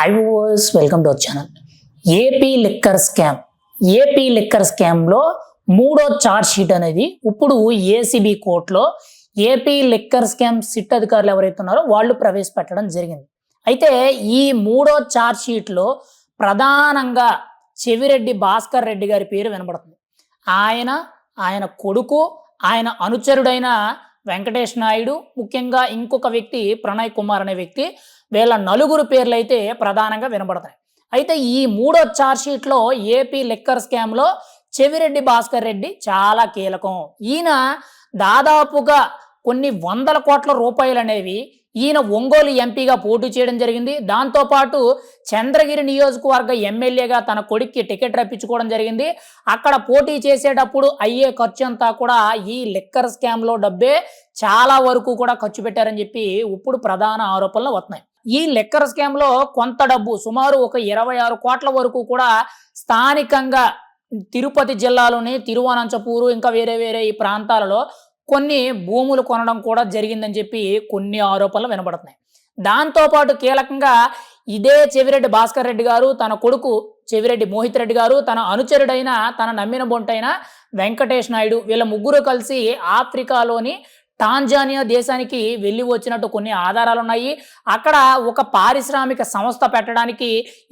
Hi viewers welcome to our channel AP liquor scam AP liquor స్కామ్లో మూడో charge sheet అనేది ఇప్పుడు ACB కోర్టులో ఏపీ లిక్కర్ స్కామ్ సిట్ అధికారులు ఎవరైతే ఉన్నారో వాళ్ళు ప్రవేశపెట్టడం జరిగింది. అయితే ఈ మూడో చార్జ్ షీట్లో ప్రధానంగా చెవిరెడ్డి భాస్కర్ రెడ్డి గారి పేరు వినబడుతుంది. ఆయన ఆయన కొడుకు ఆయన అనుచరుడైన వెంకటేష్ నాయుడు ముఖ్యంగా ఇంకొక వ్యక్తి ప్రణయ్ కుమార్ అనే వ్యక్తి వీళ్ళ నలుగురు పేర్లు అయితే ప్రధానంగా వినబడతాయి. అయితే ఈ మూడో ఛార్జ్ షీట్లో ఏపీ లిక్కర్ స్కామ్లో చెవిరెడ్డి భాస్కర్ రెడ్డి చాలా కీలకం. ఈయన దాదాపుగా కొన్ని వందల కోట్ల రూపాయలు అనేవి ఈయన ఒంగోలు ఎంపీగా పోటీ చేయడం జరిగింది. దాంతోపాటు చంద్రగిరి నియోజకవర్గ ఎమ్మెల్యేగా తన కొడుక్కి టికెట్ రప్పించుకోవడం జరిగింది. అక్కడ పోటీ చేసేటప్పుడు అయ్యే ఖర్చు అంతా కూడా ఈ లిక్కర్ స్కామ్లో డబ్బే చాలా వరకు కూడా ఖర్చు పెట్టారని చెప్పి ఇప్పుడు ప్రధాన ఆరోపణలు వస్తున్నాయి. ఈ లెక్కర్ స్కామ్లో కొంత డబ్బు సుమారు ఒక ఇరవై ఆరు కోట్ల వరకు కూడా స్థానికంగా తిరుపతి జిల్లాలోని తిరువనంతపూరు ఇంకా వేరే వేరే ఈ ప్రాంతాలలో కొన్ని భూములు కొనడం కూడా జరిగిందని చెప్పి కొన్ని ఆరోపణలు వినబడుతున్నాయి. దాంతోపాటు కీలకంగా ఇదే చెవిరెడ్డి భాస్కర్ రెడ్డి గారు తన కొడుకు చెవిరెడ్డి మోహిత్ రెడ్డి గారు తన అనుచరుడైన తన నమ్మిన బొంటైన వెంకటేష్ నాయుడు వీళ్ళ ముగ్గురు కలిసి ఆఫ్రికాలోని టాంజానియా దేశానికి వెళ్ళి వచ్చినట్టు కొన్ని ఆధారాలు ఉన్నాయి అక్కడ ఒక పారిశ్రామిక సంస్థ పెట్టడానికి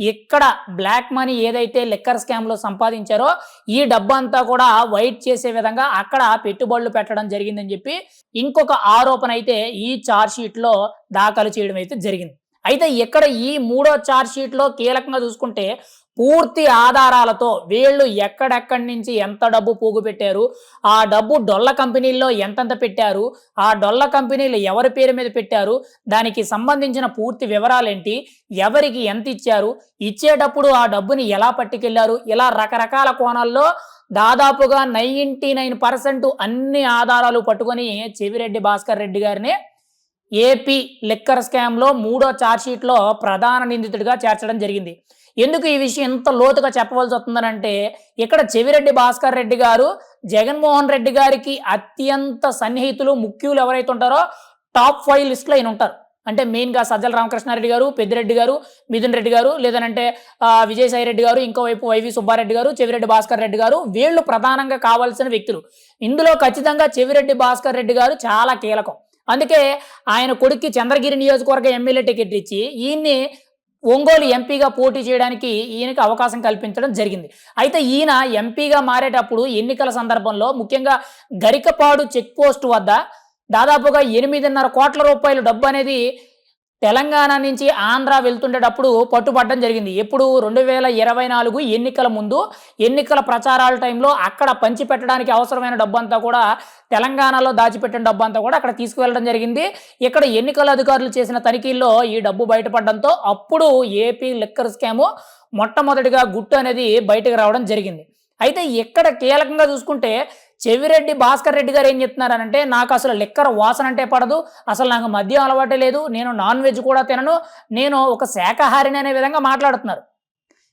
ఇక్కడ బ్లాక్ మనీ ఏదైతే లిక్కర్ స్కామ్లో సంపాదించారో ఈ డబ్బు అంతా కూడా వైట్ చేసే విధంగా అక్కడ పెట్టుబడులు పెట్టడం జరిగిందని చెప్పి ఇంకొక ఆరోపణ అయితే ఈ చార్జ్ షీట్లో దాఖలు చేయడం అయితే జరిగింది. అయితే ఇక్కడ ఈ మూడో చార్జ్ షీట్లో కీలకంగా చూసుకుంటే పూర్తి ఆధారాలతో వీళ్ళు ఎక్కడెక్కడి నుంచి ఎంత డబ్బు పోగు పెట్టారు ఆ డబ్బు డొల్ల కంపెనీల్లో ఎంతంత పెట్టారు ఆ డొల్ల కంపెనీలు ఎవరి పేరు మీద పెట్టారు దానికి సంబంధించిన పూర్తి వివరాలేంటి ఎవరికి ఎంత ఇచ్చారు ఇచ్చేటప్పుడు ఆ డబ్బుని ఎలా పట్టుకెళ్ళారు ఇలా రకరకాల కోణాల్లో దాదాపుగా నైంటీ నైన్ పర్సెంట్ అన్ని ఆధారాలు పట్టుకొని చెవిరెడ్డి భాస్కర్ రెడ్డి గారిని ఏపీ లిక్కర్ స్కామ్లో మూడో ఛార్జ్షీట్లో ప్రధాన నిందితుడిగా చేర్చడం జరిగింది. ఎందుకు ఈ విషయం ఎంత లోతుగా చెప్పవలసి వస్తుందనంటే ఇక్కడ చెవిరెడ్డి భాస్కర్ రెడ్డి గారు జగన్మోహన్ రెడ్డి గారికి అత్యంత సన్నిహితులు ముఖ్యులు ఎవరైతే ఉంటారో టాప్ ఫైవ్ లిస్ట్లో ఆయన ఉంటారు. అంటే మెయిన్గా సజ్జల రామకృష్ణారెడ్డి గారు పెద్దిరెడ్డి గారు మిథున్ రెడ్డి గారు లేదనంటే విజయసాయి రెడ్డి గారు ఇంకోవైపు వైవి సుబ్బారెడ్డి గారు చెవిరెడ్డి భాస్కర్ రెడ్డి గారు వీళ్ళు ప్రధానంగా కావాల్సిన వ్యక్తులు. ఇందులో ఖచ్చితంగా చెవిరెడ్డి భాస్కర్ రెడ్డి గారు చాలా కీలకం. అందుకే ఆయన కొడుక్కి చంద్రగిరి నియోజకవర్గ ఎమ్మెల్యే టికెట్ ఇచ్చి ఈయన్ని ఒంగోలు ఎంపీగా పోటీ చేయడానికి ఈయనకి అవకాశం కల్పించడం జరిగింది. అయితే ఈయన ఎంపీగా మారేటప్పుడు ఎన్నికల సందర్భంలో ముఖ్యంగా గరికపాడు చెక్ పోస్ట్ వద్ద దాదాపుగా ఎనిమిదిన్నర కోట్ల రూపాయల డబ్బు అనేది తెలంగాణ నుంచి ఆంధ్ర వెళ్తుండేటప్పుడు పట్టుబట్టడం జరిగింది. ఎప్పుడు రెండు వేల ఇరవై నాలుగు ఎన్నికల ముందు ఎన్నికల ప్రచారాల టైంలో అక్కడ పంచిపెట్టడానికి అవసరమైన డబ్బంతా కూడా తెలంగాణలో దాచిపెట్టిన డబ్బంతా కూడా అక్కడ తీసుకువెళ్ళడం జరిగింది. ఇక్కడ ఎన్నికల అధికారులు చేసిన తనిఖీల్లో ఈ డబ్బు బయటపడడంతో అప్పుడు ఏపీ లిక్కర్ స్కాము మొట్టమొదటిగా గుట్టు అనేది బయటకు రావడం జరిగింది. అయితే ఇక్కడ కీలకంగా చూసుకుంటే చెవిరెడ్డి భాస్కర్ రెడ్డి గారు ఏం చెప్తున్నారనంటే నాకు అసలు లిక్కర్ వాసన అంటే పడదు అసలు నాకు మద్యం అలవాటే లేదు నేను నాన్ వెజ్ కూడా తినను నేను ఒక శాకాహారిని అనే విధంగా మాట్లాడుతున్నారు.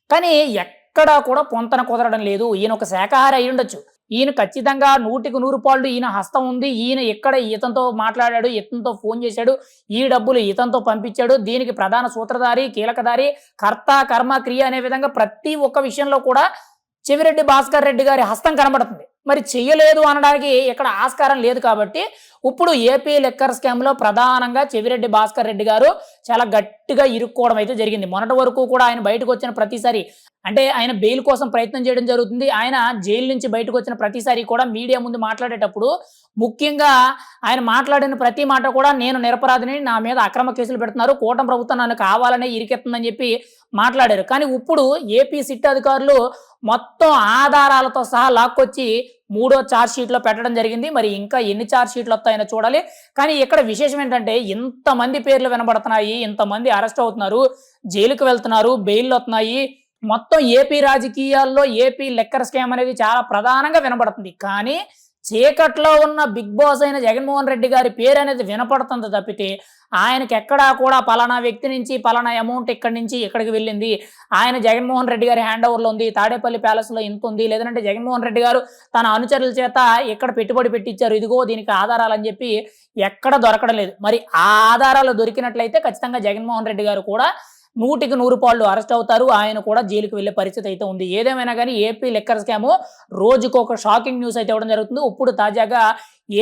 కానీ ఎక్కడా కూడా పొంతన కుదరడం లేదు. ఈయన ఒక శాకాహారి అయి ఉండొచ్చు. ఈయన ఖచ్చితంగా నూటికి నూరు పాళ్ళు ఈయన హస్తం ఉంది. ఈయన ఎక్కడ ఇతనితో మాట్లాడాడు ఇతనితో ఫోన్ చేశాడు ఈ డబ్బులు ఇతనితో పంపించాడు. దీనికి ప్రధాన సూత్రధారి కీలకధారి కర్త కర్మ క్రియ అనే విధంగా ప్రతి ఒక్క విషయంలో కూడా చెవిరెడ్డి భాస్కర్ రెడ్డి గారి హస్తం కనబడుతుంది. మరి చెయ్యలేదు అనడానికి ఇక్కడ ఆస్కారం లేదు కాబట్టి ఇప్పుడు ఏపీ లెక్కర్ స్కామ్లో ప్రధానంగా చెవిరెడ్డి భాస్కర్ రెడ్డి గారు చాలా గట్టిగా ఇరుక్కోవడం అయితే జరిగింది. మొన్నటి వరకు కూడా ఆయన బయటకు వచ్చిన ప్రతిసారి అంటే ఆయన బెయిల్ కోసం ప్రయత్నం చేయడం జరుగుతుంది. ఆయన జైలు నుంచి బయటకు వచ్చిన ప్రతిసారి కూడా మీడియా ముందు మాట్లాడేటప్పుడు ముఖ్యంగా ఆయన మాట్లాడిన ప్రతి మాట కూడా నేను నిరపరాధిని నా మీద అక్రమ కేసులు పెడుతున్నారు కూటమి ప్రభుత్వం నన్ను కావాలనే ఇరికెత్తుందని చెప్పి మాట్లాడారు. కానీ ఇప్పుడు ఏపీ సిట్ అధికారులు మొత్తం ఆధారాలతో సహా లాక్కొచ్చి మూడో ఛార్జ్ షీట్లో పెట్టడం జరిగింది. మరి ఇంకా ఎన్ని ఛార్జ్ షీట్లు వస్తాయో చూడాలి. కానీ ఇక్కడ విశేషం ఏంటంటే ఇంతమంది పేర్లు వినబడుతున్నాయి ఇంతమంది అరెస్ట్ అవుతున్నారు జైలుకు వెళ్తున్నారు బెయిల్ వస్తున్నాయి. మొత్తం ఏపీ రాజకీయాల్లో ఏపీ లెక్కర్ స్కామ్ అనేది చాలా ప్రధానంగా వినబడుతుంది. కానీ చీకట్లో ఉన్న బిగ్ బాస్ అయిన జగన్మోహన్ రెడ్డి గారి పేరు అనేది వినపడుతుంది తప్పితే ఆయనకి ఎక్కడా కూడా పలానా వ్యక్తి నుంచి పలానా అమౌంట్ ఇక్కడి నుంచి ఇక్కడికి వెళ్ళింది. ఆయన జగన్మోహన్ రెడ్డి గారి హ్యాండ్ ఓవర్లో ఉంది తాడేపల్లి ప్యాలెస్లో ఇంత ఉంది లేదంటే జగన్మోహన్ రెడ్డి గారు తన అనుచరుల చేత ఎక్కడ పెట్టుబడి పెట్టించారు ఇదిగో దీనికి ఆధారాలు అని చెప్పి ఎక్కడ దొరకడం లేదు. మరి ఆ ఆధారాలు దొరికినట్లయితే ఖచ్చితంగా జగన్మోహన్ రెడ్డి గారు కూడా నూటికి నూరు పాళ్ళు అరెస్ట్ అవుతారు. ఆయన కూడా జైలుకి వెళ్ళే పరిస్థితి అయితే ఉంది. ఏదేమైనా కానీ ఏపీ లెక్కర్ స్కామ్ రోజుకు ఒక షాకింగ్ న్యూస్ అయితే ఇవ్వడం జరుగుతుంది. ఇప్పుడు తాజాగా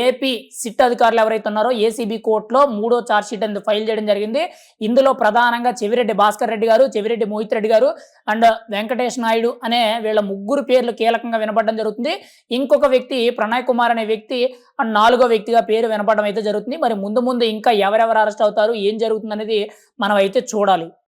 ఏపీ సిట్ అధికారులు ఎవరైతే ఉన్నారో ఏసీబీ కోర్టులో మూడో ఛార్జ్ షీట్ అనేది ఫైల్ చేయడం జరిగింది. ఇందులో ప్రధానంగా చెవిరెడ్డి భాస్కర్ రెడ్డి గారు చెవిరెడ్డి మోహిత్ రెడ్డి గారు అండ్ వెంకటేష్ నాయుడు అనే వీళ్ళ ముగ్గురు పేర్లు కీలకంగా వినపడడం జరుగుతుంది. ఇంకొక వ్యక్తి ప్రణయ్ కుమార్ అనే వ్యక్తి అండ్ నాలుగో వ్యక్తిగా పేరు వినపడడం అయితే జరుగుతుంది. మరి ముందు ముందు ఇంకా ఎవరెవరు అరెస్ట్ అవుతారు? ఏం జరుగుతుంది అనేది మనం అయితే చూడాలి.